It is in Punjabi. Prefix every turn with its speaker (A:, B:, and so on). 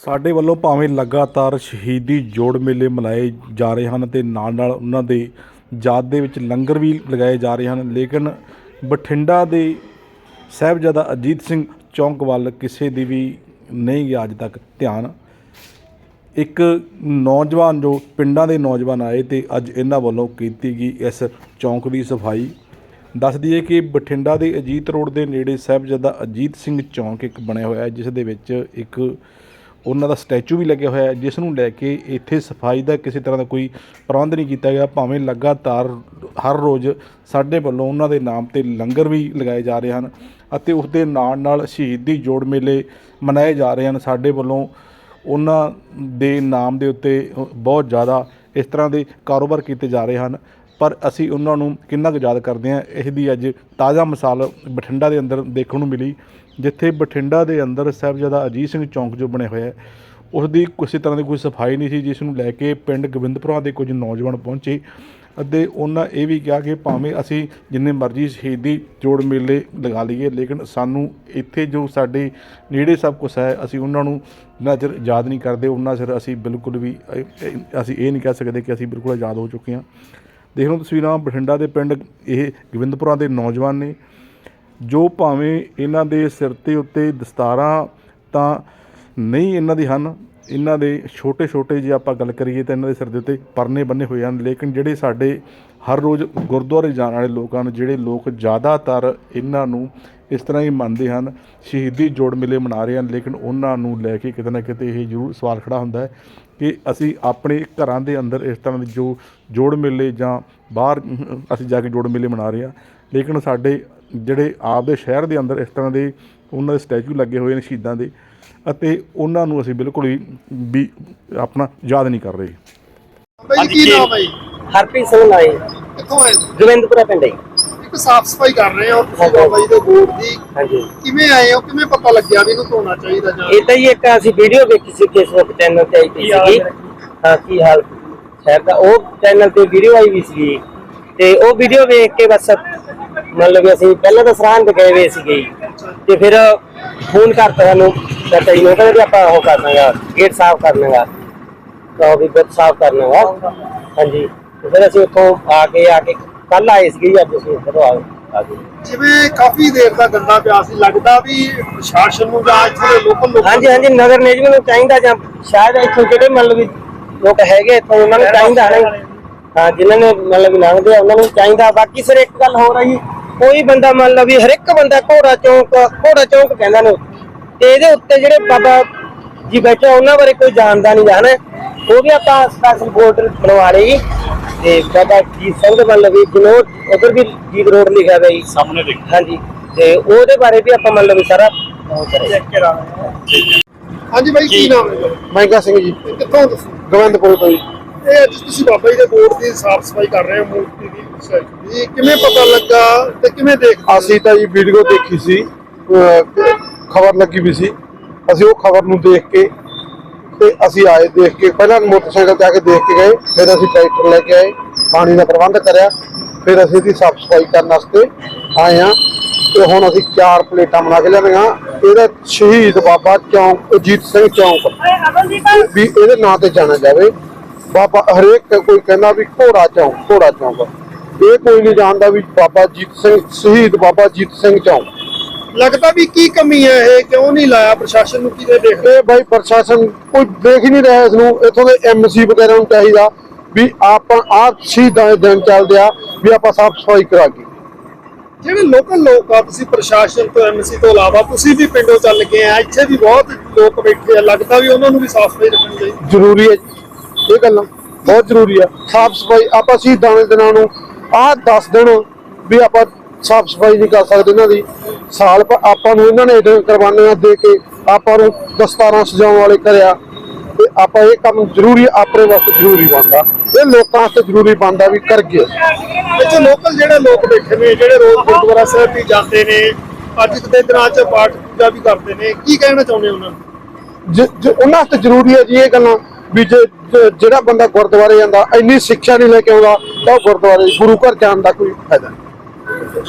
A: ਸਾਡੇ ਵੱਲੋਂ ਭਾਵੇਂ ਲਗਾਤਾਰ ਸ਼ਹੀਦੀ ਜੋੜ ਮੇਲੇ ਮਨਾਏ ਜਾ ਰਹੇ ਹਨ ਤੇ ਨਾਲ ਨਾਲ ਉਹਨਾਂ ਦੇ ਯਾਦ ਦੇ ਵਿੱਚ ਲੰਗਰ ਵੀ ਲਗਾਏ ਜਾ ਰਹੇ ਹਨ, ਲੇਕਿਨ ਬਠਿੰਡਾ ਦੇ ਸਾਹਿਬਜ਼ਾਦਾ ਅਜੀਤ ਸਿੰਘ ਚੌਂਕ ਵੱਲ ਕਿਸੇ ਦੀ ਵੀ ਨਹੀਂ ਗਿਆ ਅੱਜ ਤੱਕ ਧਿਆਨ। ਇੱਕ ਨੌਜਵਾਨ ਜੋ ਪਿੰਡਾਂ ਦੇ ਨੌਜਵਾਨ ਆਏ ਤੇ ਅੱਜ ਇਹਨਾਂ ਵੱਲੋਂ ਕੀਤੀ ਗਈ ਇਸ ਚੌਂਕ ਦੀ ਸਫ਼ਾਈ। ਦੱਸ ਦਈਏ ਕਿ ਬਠਿੰਡਾ ਦੇ ਅਜੀਤ ਰੋਡ ਦੇ ਨੇੜੇ ਸਾਹਿਬਜ਼ਾਦਾ ਅਜੀਤ ਸਿੰਘ ਚੌਂਕ ਇੱਕ ਬਣਿਆ ਹੋਇਆ ਹੈ, ਜਿਸ ਦੇ ਵਿੱਚ ਇੱਕ ਉਹਨਾਂ ਦਾ ਸਟੈਚੂ ਵੀ ਲੱਗਿਆ ਹੋਇਆ ਜਿਸ ਨੂੰ ਲੈ ਕੇ ਇੱਥੇ ਸਫ਼ਾਈ ਦਾ ਕਿਸੇ ਤਰ੍ਹਾਂ ਦਾ ਕੋਈ ਪ੍ਰਬੰਧ ਨਹੀਂ ਕੀਤਾ ਗਿਆ। ਭਾਵੇਂ ਲਗਾਤਾਰ ਹਰ ਰੋਜ਼ ਸਾਡੇ ਵੱਲੋਂ ਉਹਨਾਂ ਦੇ ਨਾਮ ਤੇ ਲੰਗਰ ਵੀ ਲਗਾਏ ਜਾ ਰਹੇ ਹਨ ਅਤੇ ਉਸ ਦੇ ਨਾਲ ਨਾਲ ਸ਼ਹੀਦੀ ਜੋੜ ਮੇਲੇ ਮਨਾਏ ਜਾ ਰਹੇ ਹਨ। ਸਾਡੇ ਵੱਲੋਂ ਉਹਨਾਂ ਦੇ ਨਾਮ ਦੇ ਉੱਤੇ ਬਹੁਤ ਜ਼ਿਆਦਾ ਇਸ ਤਰ੍ਹਾਂ ਦੇ ਕਾਰੋਬਾਰ ਕੀਤੇ ਜਾ ਰਹੇ ਹਨ। ਪਰ ਅਸੀਂ ਉਹਨਾਂ ਨੂੰ ਕਿੰਨਾ ਕੁ ਯਾਦ ਕਰਦੇ ਹਾਂ ਇਸ ਦੀ ਅੱਜ ਤਾਜ਼ਾ ਮਿਸਾਲ ਬਠਿੰਡਾ ਦੇ ਅੰਦਰ ਦੇਖਣ ਨੂੰ ਮਿਲੀ, ਜਿੱਥੇ ਬਠਿੰਡਾ ਦੇ ਅੰਦਰ ਸਾਹਿਬਜ਼ਾਦਾ ਅਜੀਤ ਸਿੰਘ ਚੌਂਕ ਜੋ ਬਣਿਆ ਹੋਇਆ ਹੈ ਉਸ ਦੀ ਕਿਸੇ ਤਰ੍ਹਾਂ ਦੀ ਕੋਈ ਸਫ਼ਾਈ ਨਹੀਂ ਸੀ, ਜਿਸ ਨੂੰ ਲੈ ਕੇ ਪਿੰਡ ਗੋਬਿੰਦਪੁਰਾ ਦੇ ਕੁਝ ਨੌਜਵਾਨ ਪਹੁੰਚੇ ਅਤੇ ਉਹਨਾਂ ਇਹ ਵੀ ਕਿਹਾ ਕਿ ਭਾਵੇਂ ਅਸੀਂ ਜਿੰਨੇ ਮਰਜ਼ੀ ਸ਼ਹੀਦੀ ਜੋੜ ਮੇਲੇ ਲਗਾ ਲਈਏ, ਲੇਕਿਨ ਸਾਨੂੰ ਇੱਥੇ ਜੋ ਸਾਡੇ ਨੇੜੇ ਸਭ ਕੁਝ ਹੈ, ਅਸੀਂ ਉਹਨਾਂ ਨੂੰ ਜਿੰਨਾ ਚਿਰ ਯਾਦ ਨਹੀਂ ਕਰਦੇ, ਉਹਨਾਂ ਸਿਰ ਅਸੀਂ ਬਿਲਕੁਲ ਵੀ ਅਸੀਂ ਇਹ ਨਹੀਂ ਕਹਿ ਸਕਦੇ ਕਿ ਅਸੀਂ ਬਿਲਕੁਲ ਆਜ਼ਾਦ ਹੋ ਚੁੱਕੇ ਹਾਂ। ਦੇਖ ਲਓ ਤਸਵੀਰਾਂ ਬਠਿੰਡਾ ਦੇ ਪਿੰਡ, ਇਹ ਗੋਬਿੰਦਪੁਰਾ ਦੇ ਨੌਜਵਾਨ ਨੇ, ਜੋ ਭਾਵੇਂ ਇਹਨਾਂ ਦੇ ਸਿਰ ਤੇ ਉੱਤੇ ਦਸਤਾਰਾਂ ਤਾਂ ਨਹੀਂ ਇਹਨਾਂ ਦੀ ਹਨ, ਇਹਨਾਂ ਦੇ ਛੋਟੇ ਛੋਟੇ ਜੇ ਆਪਾਂ ਗੱਲ ਕਰੀਏ ਤਾਂ ਇਹਨਾਂ ਦੇ ਸਿਰ ਦੇ ਉੱਤੇ ਪਰਨੇ ਬੰਨੇ ਹੋਏ ਹਨ, ਲੇਕਿਨ ਜਿਹੜੇ ਸਾਡੇ ਹਰ ਰੋਜ਼ ਗੁਰਦੁਆਰੇ ਜਾਣ ਵਾਲੇ ਲੋਕ ਹਨ, ਜਿਹੜੇ ਲੋਕ ਜ਼ਿਆਦਾਤਰ ਇਹਨਾਂ ਨੂੰ ਇਸ ਤਰ੍ਹਾਂ ਹੀ ਮੰਨਦੇ ਹਨ। ਸ਼ਹੀਦੀ ਜੋੜ ਮੇਲੇ ਮਨਾ ਰਹੇ ਹਨ ਲੇਕਿਨ ਉਹਨਾਂ ਨੂੰ ਲੈ ਕੇ ਕਿਤੇ ਨਾ ਕਿਤੇ ਇਹ ਜ਼ਰੂਰ ਸਵਾਲ ਖੜਾ ਹੁੰਦਾ ਹੈ ਕਿ ਅਸੀਂ ਆਪਣੇ ਘਰਾਂ ਦੇ ਅੰਦਰ ਇਸ ਤਰ੍ਹਾਂ ਦੇ ਜੋ ਜੋੜ ਮੇਲੇ ਜਾਂ ਬਾਹਰ ਅਸੀਂ ਜਾ ਕੇ ਜੋੜ ਮੇਲੇ ਮਨਾ ਰਹੇ ਹਾਂ। ਲੇਕਿਨ ਸਾਡੇ ਜਿਹੜੇ ਆਪਦੇ ਸ਼ਹਿਰ ਦੇ ਅੰਦਰ ਇਸ ਤਰ੍ਹਾਂ ਦੇ ਉਹਨਾਂ ਦੇ ਸਟੈਚੂ ਲੱਗੇ ਹੋਏ ਨੇ ਸ਼ਹੀਦਾਂ ਦੇ ਅਤੇ ਉਹਨਾਂ ਨੂੰ ਅਸੀਂ ਬਿਲਕੁਲ ਵੀ ਵੀ ਆਪਣਾ ਯਾਦ ਨਹੀਂ ਕਰ ਰਹੇ।
B: ਬਾਈ ਕੀ ਨਾਮ ਹੈ?
C: ਹਰਪ੍ਰੀਤ ਸਿੰਘ ਨਾਈ
B: ਕਿੱਥੋਂ ਆਏ?
C: ਗੋਬਿੰਦਪੁਰਾ ਪਿੰਡ ਹੈ।
B: ਇੱਕ ਸਾਫ਼ ਸਫ਼ਾਈ ਕਰ ਰਹੇ ਹੋ ਤੁਸੀਂ ਜੀ ਦੇ ਬੋਰਡ ਦੀ।
C: ਹਾਂਜੀ।
B: ਕਿਵੇਂ ਆਏ ਹੋ? ਕਿਵੇਂ ਪਤਾ ਲੱਗਿਆ ਵੀ ਇਹਨੂੰ ਧੋਣਾ ਚਾਹੀਦਾ ਜਾਂ
C: ਇਹ ਤਾਂ ਹੀ ਇੱਕ ਅਸੀਂ ਵੀਡੀਓ ਵੇਖੀ ਸੀ ਫੇਸਬੁੱਕ ਚੈਨਲ ਤੇ ਆਈ ਸੀਗੀ। ਹਾਂ? ਕੀ ਹਾਲ ਸ਼ਹਿਰ ਦਾ ਉਹ ਚੈਨਲ ਤੇ ਵੀਡੀਓ ਆਈ ਵੀ ਸੀ ਤੇ ਉਹ ਵੀਡੀਓ ਵੇਖ ਕੇ ਬਸ ਮਤਲਬ ਵੀ ਅਸੀਂ ਪਹਿਲਾਂ ਤਾਂ ਸਰਾਂ ਤੇ ਗਏ ਹੋਏ ਸੀਗੇ। ਜੀ। ਤੇ ਫਿਰ ਫੋਨ ਕਰਤਾ ਸਾਨੂੰ ਚਾਚਾ ਜੀ ਨੇ ਕਹਿੰਦੇ ਵੀ ਆਪਾਂ ਉਹ ਕਰਨਾਗਾ ਗੇਟ ਸਾਫ਼ ਕਰਨਾਗਾ ਤਾਂ ਉਹ ਵੀ ਗੇਟ ਸਾਫ਼ ਕਰਨਾਗਾ ਹਾਂਜੀ। ਫਿਰ ਅਸੀਂ ਉੱਥੋਂ ਆ ਕੇ ਆ ਕੇ ਕੱਲ ਆਏ ਸੀਗੇ ਜੀ, ਅੱਜ ਅਸੀਂ ਇੱਧਰੋਂ ਆ ਆ ਗਏ।
B: ਜਿਵੇਂ ਕਾਫੀ ਦੇਰ ਦਾ ਗੰਦਾ ਪਿਆ ਸੀ ਲੱਗਦਾ ਵੀ ਪ੍ਰਸ਼ਾਸਨ ਨੂੰ ਜਾਂ ਇੱਥੇ ਦੇ ਲੋਕਲ ਲੋਕਾਂ
C: ਹਾਂਜੀ ਹਾਂਜੀ ਨਗਰ ਨਿਗਮ ਨੂੰ ਚਾਹੀਦਾ ਜਾਂ ਸ਼ਾਇਦ ਇੱਥੋਂ ਜਿਹੜੇ ਮਤਲਬ ਵੀ ਲੋਕ ਹੈਗੇ ਇੱਥੋਂ ਉਹਨਾਂ ਨੂੰ ਚਾਹੀਦਾ ਹੈ। ਹਾਂ ਜਿਨ੍ਹਾਂ ਨੇ ਮਤਲਬ ਵੀ ਲੰਘਦੇ ਆ ਉਹਨਾਂ ਨੂੰ ਚਾਹੀਦਾ। ਬਾਕੀ ਸਰ ਇੱਕ ਗੱਲ ਹੋ ਰਹੀ ਕੋਈ ਬੰਦਾ ਮਤਲਬ ਵੀ ਹਰ ਇੱਕ ਬੰਦਾ ਘੋੜਾ ਚੌਂਕ ਘੋੜਾ ਚੌਂਕ ਕਹਿੰਦਾ ਨੇ ਤੇ ਇਹਦੇ ਉੱਤੇ ਜਿਹੜੇ ਬਾਬਾ ਜੀ ਬੈਠੇ ਆ, ਉਹਨਾਂ ਬਾਰੇ ਕੋਈ ਜਾਣਦਾ ਨਹੀਂ ਜਾਣਾ ਉਹ ਵੀ ਆਪਾਂ ਸਪੈਸ਼ਲ ਬੋਰਡ ਬਣਵਾ ਲਈ ਜੀ। ਤੇ ਬਾਬਾ ਜੀ ਸਿੰਘ ਮਤਲਬ ਵੀ ਜਨੋਦ ਉਧਰ ਵੀ ਜੀਤ ਰੋਡ ਲਿਖਿਆ ਹੋਇਆ ਜੀ। ਸਾਹਮਣੇ ਦੇਖ। ਹਾਂਜੀ ਤੇ ਉਹਦੇ ਬਾਰੇ ਵੀ ਆਪਾਂ ਮਤਲਬ ਵੀ ਸਾਰਾ ਉਹ ਕਰੇ
B: ਹਾਂਜੀ ਬਾਈ ਕੀ ਨਾਮ ਹੈ
D: ਮਹਿੰਗਾ ਸਿੰਘ ਜੀ।
B: ਕਿੱਥੋਂ ਤੁਸੀਂ?
D: ਗੋਬਿੰਦਪੁਰ ਤੋਂ ਜੀ।
B: ਇਹ ਅੱਜ ਤੁਸੀਂ ਬਾਬਾ ਜੀ ਦੇ ਬੋਰਡ ਦੀ ਸਾਫ਼ ਸਫ਼ਾਈ ਕਰ ਰਹੇ ਹੋ ਮੂਰਤੀ ਦੀ ਦੀ। ਕਿਵੇਂ ਪਤਾ ਲੱਗਾ ਤੇ ਕਿਵੇਂ ਦੇਖ
D: ਅਸੀਂ ਤਾਂ ਜੀ ਵੀਡੀਓ ਦੇਖੀ ਸੀ ਖਬਰ ਲੱਗੀ ਵੀ ਸੀ। ਅਸੀਂ ਉਹ ਖਬਰ ਨੂੰ ਦੇਖ ਕੇ ਤੇ ਅਸੀਂ ਆਏ ਦੇਖ ਕੇ, ਪਹਿਲਾਂ ਮੋਟਰਸਾਈਕਲ ਤੇ ਆ ਕੇ ਦੇਖ ਕੇ ਗਏ, ਫਿਰ ਅਸੀਂ ਟਰੈਕਟਰ ਲੈ ਕੇ ਆਏ, ਪਾਣੀ ਦਾ ਪ੍ਰਬੰਧ ਕਰਿਆ, ਫਿਰ ਅਸੀਂ ਇਹਦੀ ਸਾਫ਼ ਸਫ਼ਾਈ ਕਰਨ ਵਾਸਤੇ ਆਏ ਆ ਤੇ ਹੁਣ ਅਸੀਂ ਚਾਰ ਪਲੇਟਾਂ ਬਣਾ ਕੇ ਲਿਆਂਦੀਆਂ ਇਹਦਾ ਸ਼ਹੀਦ ਬਾਬਾ ਚੌਂਕ, ਅਜੀਤ ਸਿੰਘ ਚੌਂਕ। ਵੀ ਇਹਦੇ ਨਾਂ ਤੇ ਜਾਣਿਆ ਜਾਵੇ। ਬਾਬਾ ਹਰੇਕ ਕੋਈ ਕਹਿੰਦਾ ਵੀ ਘੋੜਾ ਚੌਂਕ ਘੋੜਾ ਚੌਂਕ। ਇਹ ਕੋਈ ਨਹੀਂ ਜਾਣਦਾ ਵੀ ਬਾਬਾ ਜੀਤ ਸਿੰਘ, ਸ਼ਹੀਦ ਬਾਬਾ ਜੀਤ ਸਿੰਘ ਚੌਂਕ।
B: ਲੱਗਦਾ ਵੀ ਕੀ ਕਮੀ ਹੈ? ਇਹ ਕਿਉਂ ਨਹੀਂ ਲਾਇਆ? ਪ੍ਰਸ਼ਾਸਨ ਨੂੰ ਕਿਵੇਂ ਦੇਖਦੇ
D: ਇਹ ਬਾਈ ਪ੍ਰਸ਼ਾਸਨ ਕੋਈ ਦੇਖ ਹੀ ਨਹੀਂ ਰਿਹਾ ਇਸ ਨੂੰ। ਇਥੋਂ ਦੇ ਐਮਸੀ ਵਗੈਰਾ ਨੂੰ ਚਾਹੀਦਾ ਵੀ ਆਪਾਂ ਸ਼ਹੀਦਾਂ ਦੇ ਦਿਨ ਚੱਲਦੇ ਆ ਵੀ ਆਪਾਂ ਸਾਫ਼ ਸਫ਼ਾਈ ਕਰਾ ਕੇ।
B: ਜਿਹੜੇ ਲੋਕਲ ਲੋਕ ਆ ਤੁਸੀਂ ਪ੍ਰਸ਼ਾਸਨ ਤੋਂ ਐਮਸੀ ਤੋਂ ਇਲਾਵਾ ਤੁਸੀਂ ਵੀ ਪਿੰਡੋਂ ਚੱਲ ਕੇ ਆ ਇੱਥੇ ਵੀ ਬਹੁਤ ਲੋਕ ਬੈਠੇ ਆ। ਲੱਗਦਾ ਵੀ ਉਹਨਾਂ ਨੂੰ ਵੀ ਸਾਫ਼ ਸਫ਼ਾਈ ਰੱਖਣੀ ਚਾਹੀਦੀ।
D: ਜ਼ਰੂਰੀ ਹੈ ਇਹ ਗੱਲਾਂ ਬਹੁਤ ਜ਼ਰੂਰੀ ਆ। ਸਾਫ਼ ਸਫ਼ਾਈ ਆਪਾਂ ਦੇ ਦਿਨਾਂ ਨੂੰ ਆਹ 10 ਦਿਨ ਵੀ ਆਪਾਂ ਸਾਫ਼ ਸਫ਼ਾਈ ਨਹੀਂ ਕਰ ਸਕਦੇ ਇਹਨਾਂ ਦੀ। ਸਾਲ ਆਪਾਂ ਨੂੰ ਇਹਨਾਂ ਨੇ ਏਡੇ ਕਰਵਾਨੇ ਆ ਦੇ ਕੇ ਆਪਾਂ ਨੂੰ ਦਸਤਾਰਾਂ ਸਜਾਉਣ ਵਾਲੇ ਕਰਿਆ। ਤੇ ਆਪਾਂ ਇਹ ਕੰਮ ਜ਼ਰੂਰੀ ਆਪਣੇ ਵਾਸਤੇ ਜ਼ਰੂਰੀ ਬਣਦਾ। ਇਹ ਲੋਕਾਂ ਵਾਸਤੇ ਜ਼ਰੂਰੀ ਬਣਦਾ ਵੀ ਕਰ ਗਏ।
B: ਇੱਥੇ ਲੋਕਲ ਜਿਹੜੇ ਲੋਕ ਬੈਠੇ ਨੇ ਜਿਹੜੇ ਰੋਜ਼ ਗੁਰਦੁਆਰਾ ਸਾਹਿਬ ਵੀ ਜਾਂਦੇ ਨੇ ਅੱਜ ਦੇ ਦਿਨਾਂ 'ਚ ਪਾਠ ਪੂਜਾ ਵੀ ਕਰਦੇ ਨੇ ਕੀ ਕਹਿਣਾ ਚਾਹੁੰਦੇ ਉਹਨਾਂ ਨੂੰ?
D: ਉਹਨਾਂ ਵਾਸਤੇ ਜ਼ਰੂਰੀ ਹੈ ਜੀ ਇਹ ਗੱਲਾਂ ਵੀ ਜੇ ਜਿਹੜਾ ਬੰਦਾ ਗੁਰਦੁਆਰੇ ਜਾਂਦਾ ਇੰਨੀ ਸਿੱਖਿਆ ਨਹੀਂ ਲੈ ਕੇ ਆਉਂਦਾ ਤਾਂ ਗੁਰਦੁਆਰੇ ਗੁਰੂ ਘਰ ਜਾਣ ਦਾ ਕੋਈ ਫਾਇਦਾ ਨਹੀਂ।